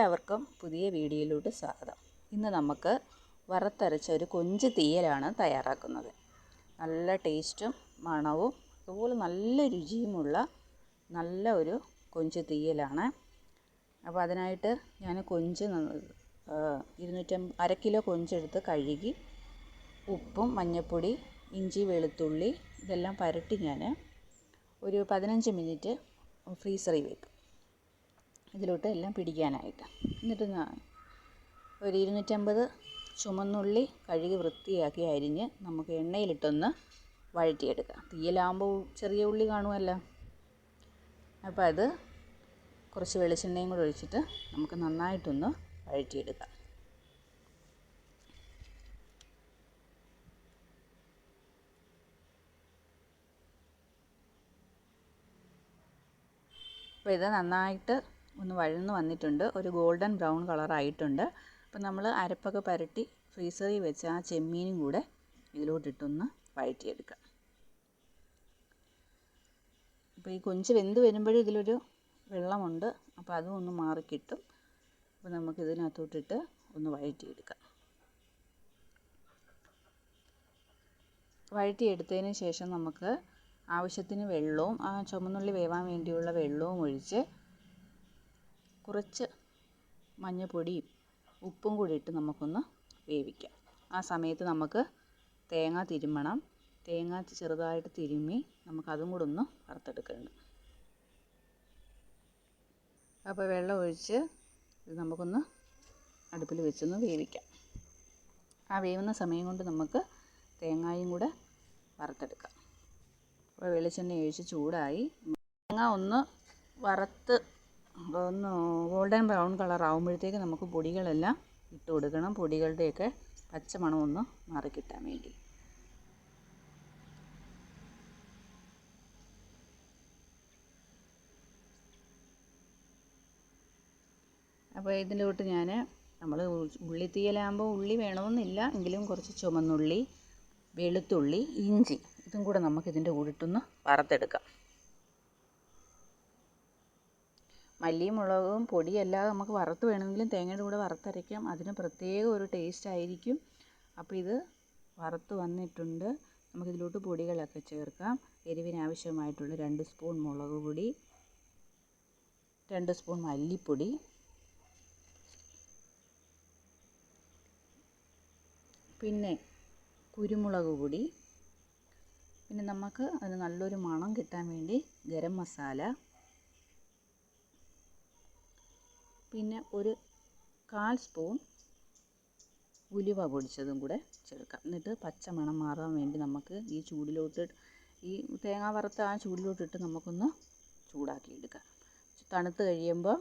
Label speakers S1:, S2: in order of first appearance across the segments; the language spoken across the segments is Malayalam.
S1: എല്ലാവർക്കും പുതിയ വീഡിയോയിലോട്ട് സ്വാഗതം. ഇന്ന് നമുക്ക് വറുത്തരച്ച ഒരു കൊഞ്ച് തീയലാണ് തയ്യാറാക്കുന്നത്. നല്ല ടേസ്റ്റും മണവും അതുപോലെ നല്ല രുചിയുമുള്ള നല്ല ഒരു കൊഞ്ച് തീയലാണ്. അപ്പോൾ അതിനായിട്ട് ഞാൻ കൊഞ്ച് ഇരുന്നൂറ്റമ്പ അര കിലോ കൊഞ്ചെടുത്ത് കഴുകി ഉപ്പും മഞ്ഞൾപ്പൊടി ഇഞ്ചി വെളുത്തുള്ളി ഇതെല്ലാം പരട്ടി ഞാൻ ഒരു പതിനഞ്ച് മിനിറ്റ് ഫ്രീസറിൽ വെക്കും. ഇതിലോട്ട് എല്ലാം പിടിക്കാനായിട്ട്. എന്നിട്ട് ഒരു ഇരുന്നൂറ്റമ്പത് ചുമന്നുള്ളി കഴുകി വൃത്തിയാക്കി അരിഞ്ഞ് നമുക്ക് എണ്ണയിലിട്ടൊന്ന് വഴറ്റിയെടുക്കാം. തീയലാകുമ്പോൾ ചെറിയ ഉള്ളി കാണുമല്ലോ അപ്പോൾ അത് കുറച്ച് വെളിച്ചെണ്ണയും കൂടെ ഒഴിച്ചിട്ട് നമുക്ക് നന്നായിട്ടൊന്ന് വഴറ്റിയെടുക്കാം. അപ്പോൾ ഇത് നന്നായിട്ട് ഒന്ന് വഴന്ന് വന്നിട്ടുണ്ട്. ഒരു ഗോൾഡൻ ബ്രൗൺ കളറായിട്ടുണ്ട്. അപ്പോൾ നമ്മൾ അരപ്പൊക്കെ പരട്ടി ഫ്രീസറിൽ വെച്ച് ആ ചെമ്മീനും കൂടെ ഇതിലോട്ടിട്ടൊന്ന് വഴറ്റിയെടുക്കുക അപ്പോൾ ഈ കൊഞ്ച് വെന്ത് വരുമ്പോഴും ഇതിലൊരു വെള്ളമുണ്ട്. അപ്പോൾ അതും ഒന്ന് മാറിക്കിട്ടും. അപ്പോൾ നമുക്ക് ഇതിനകത്തോട്ടിട്ട് ഒന്ന് വഴറ്റിയെടുക്കാം. വഴറ്റിയെടുത്തതിന് ശേഷം നമുക്ക് ആവശ്യത്തിന് വെള്ളവും ആ ചുമന്നുള്ളി വേവാൻ വേണ്ടിയുള്ള വെള്ളവും ഒഴിച്ച് കുറച്ച് മഞ്ഞൾപ്പൊടിയും ഉപ്പും കൂടി ഇട്ട് നമുക്കൊന്ന് വേവിക്കാം. ആ സമയത്ത് നമുക്ക് തേങ്ങ തിരുമ്മണം തേങ്ങ ചെറുതായിട്ട് തിരുമ്മി നമുക്കതും കൂടെ ഒന്ന് വറുത്തെടുക്കണം അപ്പോൾ വെള്ളം ഒഴിച്ച് ഇത് നമുക്കൊന്ന് അടുപ്പിൽ വെച്ചൊന്ന് വേവിക്കാം. ആ വേവുന്ന സമയം കൊണ്ട് നമുക്ക് തേങ്ങായും കൂടെ വറുത്തെടുക്കാം. അപ്പോൾ വെളിച്ചെണ്ണ ഒഴിച്ച് ചൂടായി. തേങ്ങ ഒന്ന് വറുത്ത് ഒന്ന് ഗോൾഡൻ ബ്രൗൺ കളർ ആകുമ്പോഴത്തേക്ക് നമുക്ക് പൊടികളെല്ലാം ഇട്ട് കൊടുക്കണം. പൊടികളുടെയൊക്കെ പച്ച പച്ചമണം ഒന്ന് മാറിക്കിട്ടാൻ വേണ്ടി. അപ്പോൾ ഇതിലോട്ട് ഞാൻ നമ്മൾ ഉള്ളിത്തീയലാകുമ്പോൾ ഉള്ളി വേണമെന്നില്ല. എങ്കിലും കുറച്ച് ചുമന്നുള്ളി വെളുത്തുള്ളി ഇഞ്ചി ഇതും കൂടെ നമുക്കിതിന്റെ കൂടിട്ടൊന്ന് വറുത്തെടുക്കാം. മല്ലിയും മുളകും പൊടിയല്ലാതെ നമുക്ക് വറുത്ത് വേണമെങ്കിലും തേങ്ങയുടെ കൂടെ വറുത്തരയ്ക്കാം. അതിന് പ്രത്യേക ഒരു ടേസ്റ്റ് ആയിരിക്കും. അപ്പോൾ ഇത് വറുത്ത് വന്നിട്ടുണ്ട്. നമുക്കിതിലോട്ട് പൊടികളൊക്കെ ചേർക്കാം. എരിവിന് ആവശ്യമായിട്ടുള്ള രണ്ട് സ്പൂൺ മുളക് പൊടി രണ്ട് സ്പൂൺ മല്ലിപ്പൊടി പിന്നെ കുരുമുളക് പൊടി. പിന്നെ നമുക്ക് അതിന് നല്ലൊരു മണം കിട്ടാൻ വേണ്ടി ഗരം മസാല പിന്നെ ഒരു കാൽ സ്പൂൺ ഉലുവ പൊടിച്ചതും കൂടെ ചേർക്കാം. എന്നിട്ട് പച്ചമണം മാറാൻ വേണ്ടി നമുക്ക് ഈ ചൂടിലോട്ട് ഈ തേങ്ങ വറുത്ത ആ ചൂടിലോട്ടിട്ട് നമുക്കൊന്ന് ചൂടാക്കി എടുക്കാം തണുത്ത് കഴിയുമ്പോൾ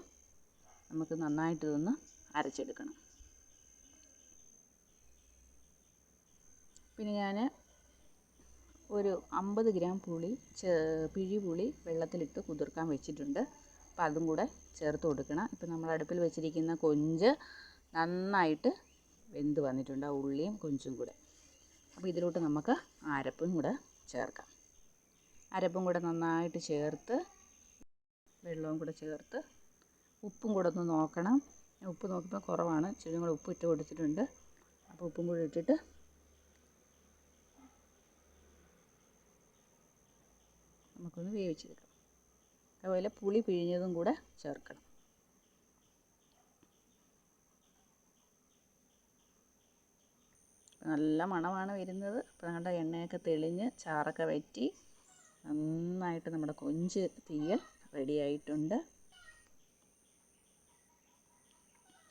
S1: നമുക്ക് നന്നായിട്ട് ഇതൊന്ന് അരച്ചെടുക്കണം. പിന്നെ ഞാൻ ഒരു അമ്പത് ഗ്രാം പുളി പിഴി പുളി വെള്ളത്തിലിട്ട് കുതിർക്കാൻ വെച്ചിട്ടുണ്ട്. അപ്പോൾ അതും കൂടെ ചേർത്ത് കൊടുക്കണം. ഇപ്പോൾ നമ്മൾ അടുപ്പിൽ വെച്ചിരിക്കുന്ന കൊഞ്ച് നന്നായിട്ട് വെന്ത് വന്നിട്ടുണ്ട്. ആ ഉള്ളിയും കൊഞ്ചും കൂടെ. അപ്പോൾ ഇതിലോട്ട് നമുക്ക് അരപ്പും കൂടെ ചേർക്കാം. അരപ്പും കൂടെ നന്നായിട്ട് ചേർത്ത് വെള്ളവും കൂടെ ചേർത്ത് ഉപ്പും കൂടെ ഒന്ന് നോക്കണം. ഉപ്പ് നോക്കുമ്പോൾ കുറവാണ്. ചെറിയ കൂടെ ഉപ്പ് ഇട്ട് കൊടുത്തിട്ടുണ്ട്. അപ്പോൾ ഉപ്പും കൂടെ ഇട്ടിട്ട് നമുക്കൊന്ന് വേവിച്ചെടുക്കാം. അതുപോലെ പുളി പിഴിഞ്ഞതും കൂടെ ചേർക്കണം. നല്ല മണമാണ് വരുന്നത്. അപ്പോൾ നമ്മുടെ എണ്ണയൊക്കെ തെളിഞ്ഞ് ചാറൊക്കെ വറ്റി നന്നായിട്ട് നമ്മുടെ കൊഞ്ച് തീയൽ റെഡിയായിട്ടുണ്ട്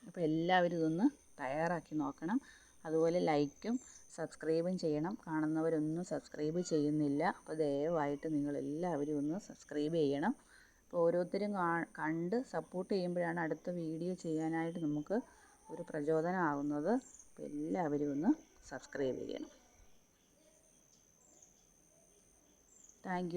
S1: അപ്പോൾ എല്ലാവരും ഇതൊന്ന് തയ്യാറാക്കി നോക്കണം. അതുപോലെ ലൈക്കും സബ്സ്ക്രൈബും ചെയ്യണം. കാണുന്നവരൊന്നും സബ്സ്ക്രൈബ് ചെയ്യുന്നില്ല. അപ്പോൾ ദയവായിട്ട് നിങ്ങളെല്ലാവരും ഒന്ന് സബ്സ്ക്രൈബ് ചെയ്യണം. ഓരോരുത്തരും കണ്ട് സപ്പോർട്ട് ചെയ്യുമ്പോഴാണ് അടുത്ത വീഡിയോ ചെയ്യാനായിട്ട് നമുക്ക് ഒരു പ്രചോദനമാകുന്നത് അപ്പോൾ എല്ലാവരും ഒന്ന് സബ്സ്ക്രൈബ് ചെയ്യണം. താങ്ക്